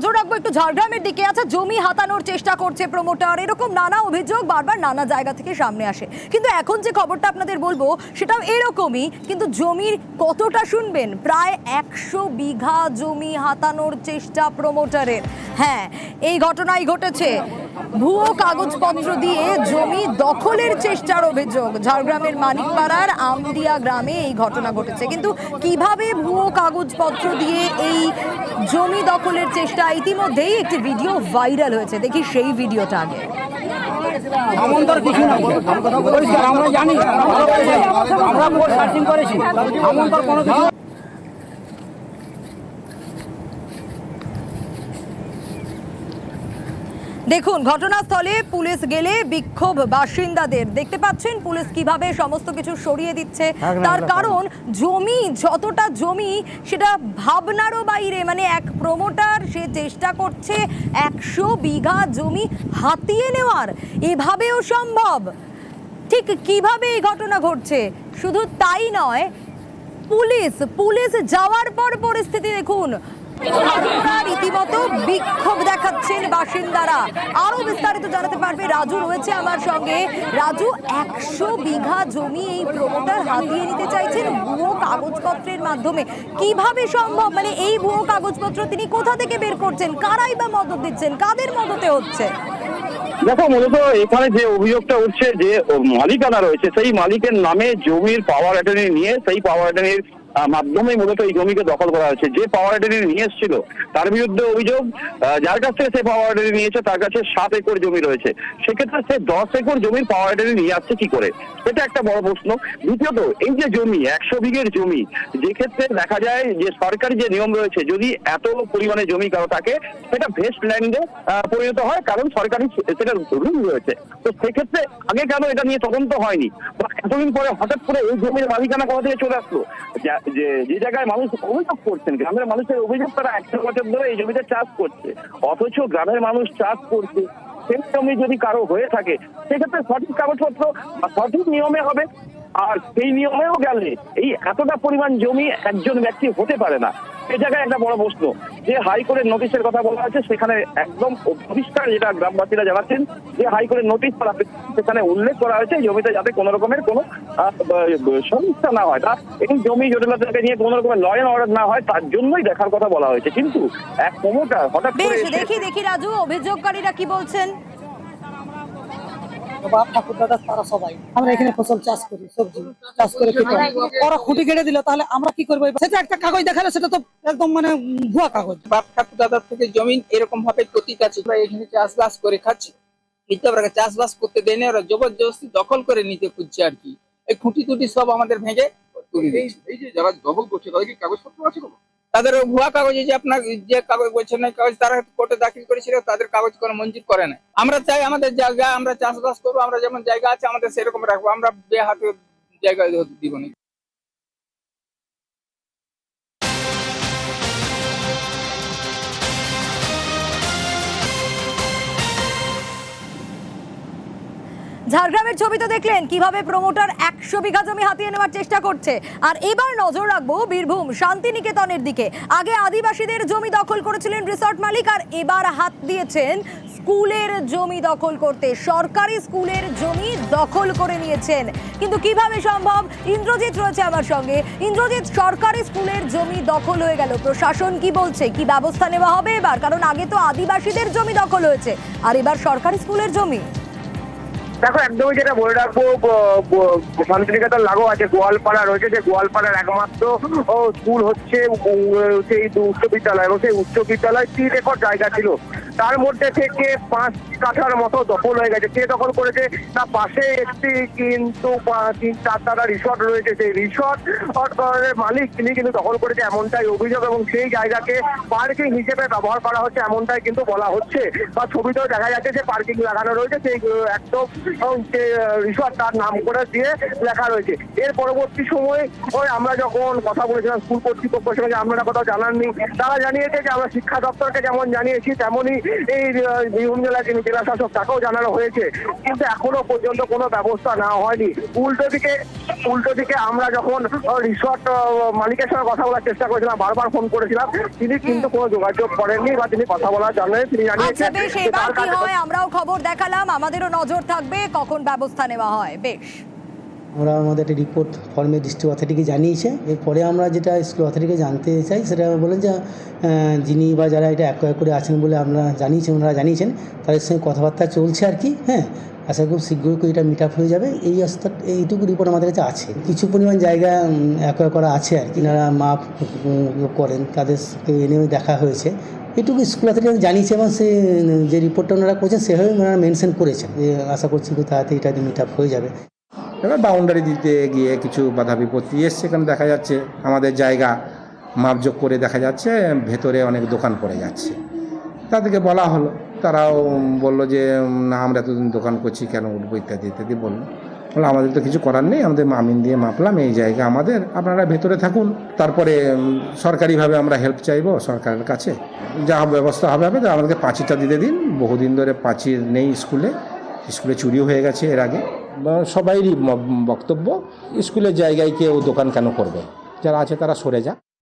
নজর রাখব একটু ঝাড়গ্রামের দিকে। আছে জমি হাতানোর চেষ্টা করছে প্রমোটার এরকম নানা অভিযোগ বারবার নানা জায়গা থেকে সামনে আসে। কিন্তু এখন যে খবরটা আপনাদের বলব, সেটাও এরকমই, কিন্তু জমির কতটা শুনবেন? প্রায় একশো বিঘা জমি হাতানোর চেষ্টা প্রমোটারের হ্যাঁ এই ঘটনাই ঘটেছে। ভুয়ো কাগজপত্র দিয়ে জমি দখলের চেষ্টার অভিযোগ ঝাড়গ্রামের মানিকপাড়ার আমদিয়া গ্রামে এই ঘটনা ঘটেছে কিন্তু কীভাবে ভুয়ো কাগজপত্র দিয়ে এই জমি দখলের চেষ্টা ইতিমধ্যেই একটি ভিডিও ভাইরাল হয়েছে দেখি সেই ভিডিওটা আগে আমরা জানি আমরা করেছি দেখুন ঘটনাস্থলে পুলিশ গেলে বিক্ষোভ বাসিন্দাদের। দেখতে পাচ্ছেন পুলিশ কীভাবে সমস্ত কিছু সরিয়ে দিচ্ছে। তার কারণ জমি যতটা জমি সেটা ভাবনারও বাইরে। মানে এক প্রমোটার সে চেষ্টা করছে একশো বিঘা জমি হাতিয়ে নেওয়ার। এভাবেও সম্ভব? ঠিক কীভাবে এই ঘটনা ঘটছে? শুধু তাই নয় পুলিশ পুলিশ যাওয়ার পর পরিস্থিতি দেখুন। রীতিমতো বিক্ষোভ দেখাচ্ছেন বাসিন্দারা। আরও বিস্তারিত জানাতে পারবে রাজু রয়েছে আমার সঙ্গে। রাজু, একশো বিঘা জমি এই প্রমোটার হাতিয়ে নিতে চাইছেন ভুয়ো কাগজপত্রের মাধ্যমে। কীভাবে সম্ভব? মানে এই ভুয়ো কাগজপত্র তিনি কোথা থেকে বের করছেন? কারাই বা মদত দিচ্ছেন? কাদের মদতে হচ্ছে? দেখো, মূলত এখানে যে অভিযোগটা উঠছে যে মালিকানা রয়েছে, সেই মালিকের নামে জমির পাওয়ার অ্যাটর্নি নিয়ে, সেই পাওয়ার অ্যাটর্নির মাধ্যমে মূলত এই জমিকে দখল করা হয়েছে। যে পাওয়ার অ্যাটর্নি নিয়ে এসেছিল, তার বিরুদ্ধে অভিযোগ যার কাছ থেকে সে পাওয়ার অ্যাটর্নি নিয়েছে, তার কাছে সাত একর জমি রয়েছে। সেক্ষেত্রে সে দশ একর জমির পাওয়ার অ্যাটর্নি নিয়ে আসছে কি করে? এটা একটা বড় প্রশ্ন। দ্বিতীয়ত, এই যে জমি, একশো বিঘের জমি, যে ক্ষেত্রে দেখা যায় যে সরকারি যে নিয়ম রয়েছে, যদি এত পরিমাণে জমি কারও থাকে, সেটা ভেস্ট ল্যান্ডে পরিণত হয়, কারণ সরকারি সেটা রুল রয়েছে। তো সেক্ষেত্রে আগে কেন এটা নিয়ে তদন্ত হয়নি? বা এতদিন পরে হঠাৎ করে এই জমির মালিকানা কোথা থেকে চলে আসলো? যা- যে জায়গায় মানুষ অভিযোগ করছেন, গ্রামের মানুষের অভিযোগ তারা একশো বছর ধরে এই জমিতে চাষ করছে। অথচ গ্রামের মানুষ চাষ করছে। সেই জমি যদি কারও হয়ে থাকে, সেক্ষেত্রে সঠিক কাগজপত্র সঠিক নিয়মে হবে। আর সেই নিয়মেও গেলে এই এতটা পরিমাণ জমি একজন ব্যক্তি হতে পারে না। এ জায়গায় একটা বড় প্রশ্ন যে হাইকোর্টের নোটিশের কথা বলা আছে সেখানে একদম পরিষ্কার যেটা গ্রামবাসীরা জানাচ্ছেন যে হাইকোর্টের নোটিশ করা সেখানে উল্লেখ করা হয়েছে জমিতে যাতে কোনো রকমের কোনো সমস্যা না হয়। তা এই জমি জটিলতাকে নিয়ে কোনো রকমের ল অ্যান্ড অর্ডার না হয় তার জন্যই দেখার কথা বলা হয়েছে। কিন্তু এক প্রমোটার হঠাৎ করে দেখি দেখি রাজু অভিযোগকারীরা কি বলছেন? বাপ ঠাকুর দাদা তারা সবাই। আমরা এখানে ফসল চাষ করি সবজি চাষ করে খেতে ওরা খুঁটি কেটে দিল তাহলে আমরা কি করব? সেটা একটা কাগজ দেখালে সেটা তো একদম মানে ভুয়া কাগজ। বাপ ঠাকুর দাদার থেকে জমি এরকম ভাবে পতিত আছে আমরা এখানে চাষবাস করে খাচ্ছি। কিন্তু আমরা চাষবাস করতে দেয়নি ওরা জবরদস্তি দখল করে নিতে খুঁজছে আর কি। এই খুঁটি টুটি সব আমাদের ভেঙে এই যে যারা দখল করছে তাদের কি কাগজপত্র আছে কোনো? তাদের ভুয়া কাগজে যে আপনার যে কাগজ বলছেন না কাগজ তারা কোর্টে দাখিল করেছিল, তাদের কাগজ কোনো মঞ্জুর করে না আমরা চাই আমাদের জায়গা, আমরা চাষবাস করব, আমরা যেমন জায়গা আছে, আমাদের সেরকম রাখব, আমরা বেহাতে জায়গা দিব না। ঝাড়গ্রামের ছবি তো দেখলেন কীভাবে প্রমোটার একশো বিঘা জমি হাতিয়ে নেওয়ার চেষ্টা করছে। আর এবার নজর রাখব বীরভূম, শান্তিনিকেতনের দিকে। আগে আদিবাসীদের জমি দখল করেছিলেন রিসর্ট মালিক আর এবার হাত দিয়েছেন স্কুলের জমি দখল করতে। সরকারি স্কুলের জমি দখল করে নিয়েছেন। কিন্তু কীভাবে সম্ভব? ইন্দ্রজিৎ রয়েছে আমার সঙ্গে। ইন্দ্রজিৎ, সরকারি স্কুলের জমি দখল হয়ে গেল। প্রশাসন কি বলছে? কি ব্যবস্থা নেওয়া হবে এবার? কারণ আগে তো আদিবাসীদের জমি দখল হয়েছে। আর এবার সরকারি স্কুলের জমি। দেখো, একদমই যেটা বলে রাখব শান্তিনিকেতন লাগো, আছে গোয়ালপাড়া রয়েছে, যে গোয়ালপাড়ার একমাত্র স্কুল হচ্ছে সেই উচ্চ বিদ্যালয়, এবং সেই উচ্চ বিদ্যালয় তিন একর জায়গা ছিল। তার মধ্যে থেকে পাঁচ কাঠার মতো দখল হয়ে গেছে। কে দখল করেছে? তার পাশে একটি কিন্তু তিন টাকা রিসর্ট রয়েছে। সেই রিসর্ট মালিক তিনি কিন্তু দখল করেছে এমনটাই অভিযোগ এবং সেই জায়গাকে পার্কিং হিসেবে ব্যবহার করা হচ্ছে এমনটাই কিন্তু বলা হচ্ছে। বা ছবিতেও দেখা যাচ্ছে যে পার্কিং লাগানো রয়েছে। সেই একদম যে রিসর্ট তার নাম করে দিয়ে লেখা রয়েছে। এর পরবর্তী সময়ে, ওই আমরা যখন কথা বলেছিলাম স্কুল কর্তৃপক্ষের সঙ্গে, আপনারা কোথাও জানাননি। তারা জানিয়েছে যে আমরা শিক্ষা দপ্তরকে যেমন জানিয়েছি, তেমনই এই বীরভূম জেলার জেলা শাসক তাকেও জানানো হয়েছে। কিন্তু এখনও পর্যন্ত কোনো ব্যবস্থা নেওয়া হয়নি। উল্টো দিকে উল্টো দিকে আমরা যখন রিসর্ট মালিকের সঙ্গে কথা বলার চেষ্টা করেছিলাম বারবার ফোন করেছিলাম তিনি কিন্তু কোনো যোগাযোগ করেননি বা তিনি কথা বলার জন্য তিনি আচ্ছা জানিয়েছেন হয়? আমরাও খবর দেখালাম আমাদেরও নজর থাকবে কখন ব্যবস্থা নেওয়া হয়। বেশ। আমরা আমাদের একটা রিপোর্ট ফর্মে ডিস্ট্রিক্ট অথরিটিকে জানিয়েছে। এরপরে আমরা যেটা স্কুল অথরিটিকে জানতে চাই, সেটা বলেন যে যিনি বা যারা এটা অ্যাকোয়ার করে আছেন বলে আমরা জানিয়েছেন ওনারা জানিয়েছেন, তাদের সঙ্গে কথাবার্তা চলছে আর কি হ্যাঁ? আশা খুব শীঘ্রই এটা মিট আপ হয়ে যাবে। এই অবস্থা এইটুকু রিপোর্ট আমাদের কাছে আছে। কিছু পরিমাণ জায়গা অ্যাকোয়ার করা আছে আর কি। যারা মাপ করেন তাদেরকে এনেও দেখা হয়েছে। এটুকু স্কুল অথরিটি জানিয়েছে এবং সে যে রিপোর্টটা ওনারা করছেন সেভাবে ওনারা মেনশন করেছেন। যে আশা করছি খুব তাড়াতাড়ি এটা মিট আপ হয়ে যাবে। এবার বাউন্ডারি দিতে গিয়ে কিছু বাধা বিপত্তি এসছে সেখানে দেখা যাচ্ছে আমাদের জায়গা মাপযোগ করে দেখা যাচ্ছে, ভেতরে অনেক দোকান পড়ে যাচ্ছে। তাদেরকে বলা হলো, তারাও বলল যে, না, আমরা এতদিন দোকান করছি কেন উঠবো? ইত্যাদি ইত্যাদি বলল। বলল, আমাদের তো কিছু করার নেই, আমাদের মামিন দিয়ে মাপলাম, এই জায়গা আমাদের, আপনারা ভেতরে থাকুন, তারপরে সরকারিভাবে আমরা হেল্প চাইব সরকারের কাছে। যা ব্যবস্থা হবে হবে, আমাদেরকে পাঁচিরটা দিতে দিন, বহুদিন ধরে পাঁচির নেই স্কুলে স্কুলে চুরিও হয়ে গেছে এর আগে। সবাইরই বক্তব্য। স্কুলের জায়গায় কেউ দোকান কেন করবে? যারা আছে তারা সরে যাক।